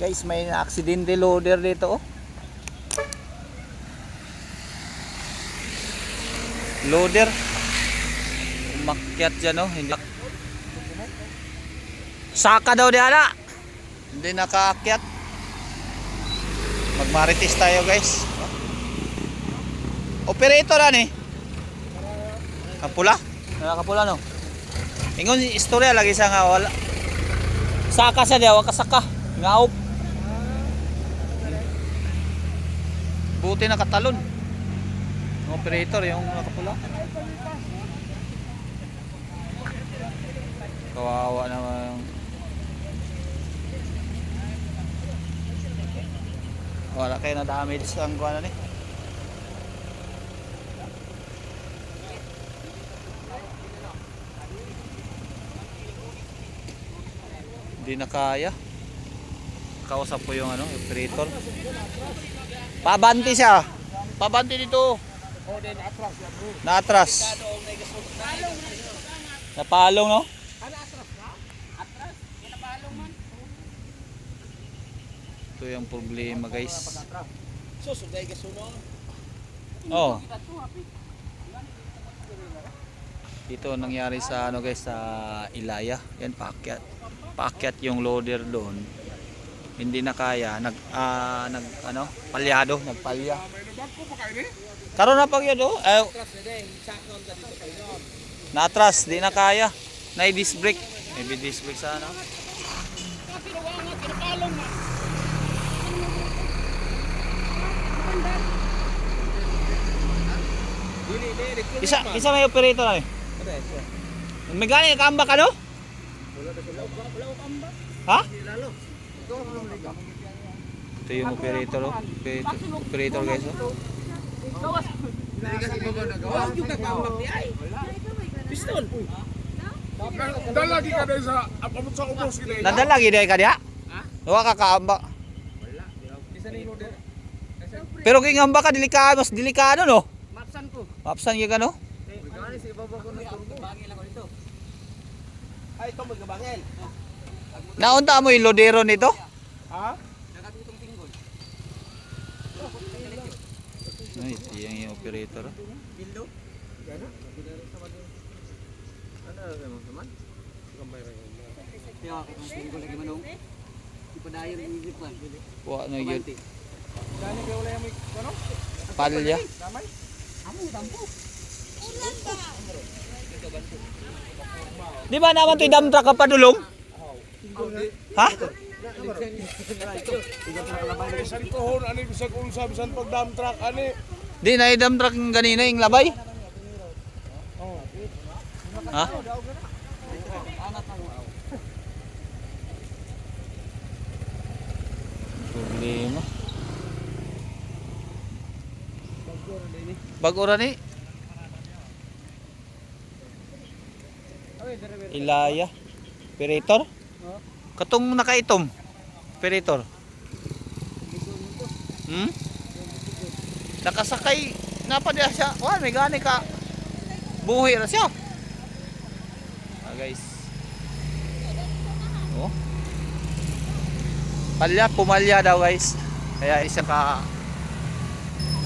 Guys, may aksidente loader dito oh. Loader. Umakyat dyan oh. Hindi. Saka daw diyan Hindi nakaakyat. Magmarites tayo guys. Operator ano eh? Kapula? Nakakapula no? Ingon istorya lagi sa nga wala. Saka sa wag kasaka. Ngaop. Buti nakatalon. Operator, yung nakapula. Kawawa naman. Wala kayo na damage ang kuha na ni. Hindi na kaya. Kausap ko yung ano, yung operator. Pabanti siya. Pabanti dito. Naatras. Napalong no? Ito yung problema guys. Susunday ka sunod. Oh. Ito nangyari sa ano guys sa Ilaya. Yan paakyat. Paakyat yung loader doon. Hindi na kaya nag ah, nag ano, palyado, nagpalya. Karon na pag yun oh. Eh, Atras na din. Sakon ka dito kayo nun. naatras, di na kaya. Na disc brake. Maybe disc brake sa ano. Kinuwangan, kinapalong na. Dili, dili. Isa isa may operator na eh. May gani kamba ka no? Ha? Ito yung operator oh. Operator, operator guys oh. Pistol. Dalagi ka dahil sa abot sa ubos sila. Nadala gid ka diha? Ha? Wa ka kaamba. Pero kung ngamba ka delikado, mas delikado no. Mapsan ko. Mapsan gyud ka no? Magkano sa ibaba ko na ito. Bangil ako dito. Ay, ito magkabangil. Naunta mo yung lodero nito? Ha? Nakatutong tinggol. Ay, ito oh. Bildo? Gana? Ano naman naman? Kaya ako kung tinggol lagi manong. Ipadayon yung isip man. Wa na gyud Gani kaya wala yung may ano? palya. Damay? Amo dampo. Di ba naman to dump truck ka padulong? Ha? Bisan kohon, ani bisan unsa, bisan pagdam truck, ani. Di na dump truck ganina yung labay. Ha? Problema. Bagura ni. Ilaya. Operator? Katong nakaitom. Operator. Hmm? Nakasakay na pa diya siya. Wah, may gani ka. Buhi ra siya. Ah, guys. Oh. Palya, pumalya daw guys. Kaya isa ka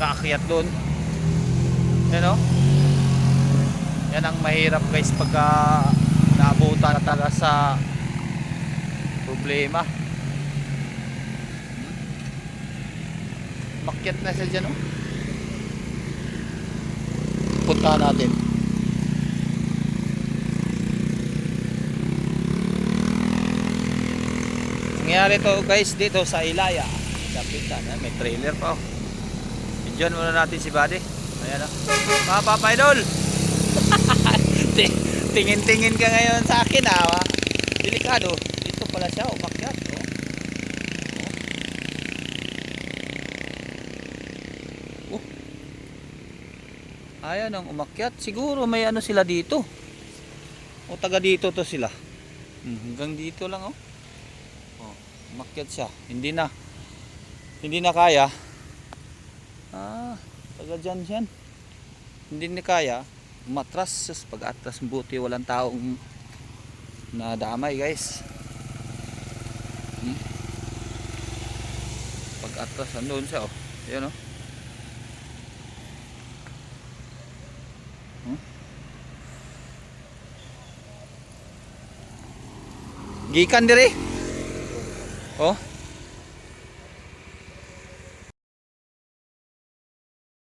kaakyat doon. Yan oh. Yan ang mahirap guys pagka naabutan talaga sa problema. Makyat na siya dyan oh. Punta natin. Nangyari to guys dito sa Ilaya. Kapitan, eh, may trailer pa oh. Muna natin si Buddy. Ayan oh. Mga Papa Idol. Ti- Tingin-tingin ka ngayon sa akin ah. wa. Delikado. Dito pala siya. Oh. Oh. Ayan ang umakyat. Siguro may ano sila dito. O taga dito to sila. Hmm, hanggang dito lang oh. Oh, umakyat siya. Hindi na. Hindi na kaya. Ah, taga dyan yan. Hindi na kaya. Matras. Sus, pag atras buti walang taong nadamay guys. Hmm? Atras, andun siya, oh. Ayan, oh. Gikan dire. Oh.